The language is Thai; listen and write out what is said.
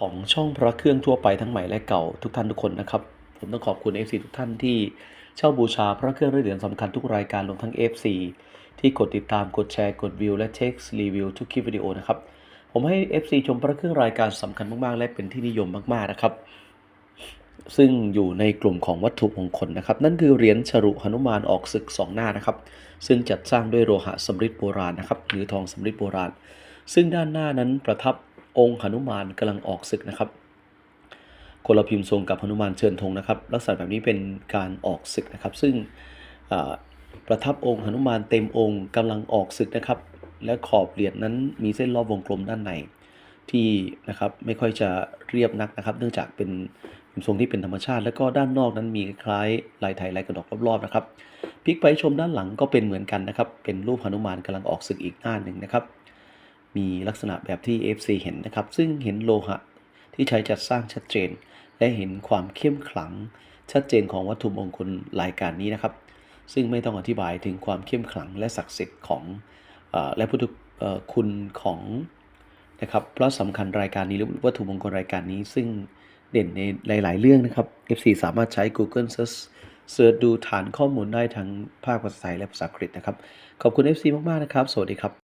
ของช่องพระเครื่องทั่วไปทั้งใหม่และเก่าทุกท่านทุกคนนะครับ ผมต้องขอบคุณ FC ทุกท่านที่เช่าบูชาพระเครื่องด้วยเหรียญสำคัญทุกรายการรวมทั้ง FC ที่กดติดตามกดแชร์กดวิวและเช็ครีวิวทุกคลิปวิดีโอนะครับ ผมให้ FC ชมพระเครื่องรายการสำคัญมากๆ และเป็นที่นิยมมากๆนะครับ ซึ่งอยู่ในกลุ่มของวัตถุมงคลนะครับ นั่นคือเหรียญฉรุหนุมานออกศึกสองหน้านะครับ ซึ่งจัดสร้างด้วยโลหะสำริดโบราณนะครับหรือทองสำริดโบราณ ซึ่งด้านหน้านั้นประทับ องค์หนุมานกำลังออกศึกนะครับ คนละพิมพ์ทรงกับหนุมานเชิญธงนะครับ ลักษณะแบบนี้เป็นการออกศึกนะครับ ซึ่งประทับองค์หนุมานเต็มองค์กำลังออกศึกนะครับ และขอบเหรียญนั้นมีเส้นรอบวงกลมด้านในที่นะครับไม่ค่อยจะเรียบนักนะครับ เนื่องจากเป็นพิมพ์ทรงที่เป็นธรรมชาติ แล้วก็ด้านนอกนั้นมีคล้ายลายไทยลายกระดกรอบๆนะครับพลิกไปชมด้านหลังก็เป็นเหมือนกันนะครับ เป็นรูปหนุมานกำลังออกศึกอีกหน้าหนึ่งนะครับ มีลักษณะแบบที่ FC เห็นนะครับ ซึ่งเห็นโลหะที่ใช้จัดสร้างชัดเจน และเห็นความเข้มขลังชัดเจนของวัตถุมงคลรายการนี้นะครับ ซึ่งไม่ต้องอธิบายถึงความเข้มขลังและศักดิ์สิทธิ์ของอและพุทธคุณของนะครับเพราะสำคัญรายการนี้หรือวัตถุมงคลรายการนี้ ซึ่งเด่นในหลาย ๆ เรื่องนะครับ FC สามารถใช้ Google Search เสิร์ชดูฐานข้อมูลได้ทั้งภาคภาษาไทยและภาษาอังกฤษนะครับ ขอบคุณ FC มาก ๆ นะครับ สวัสดีครับ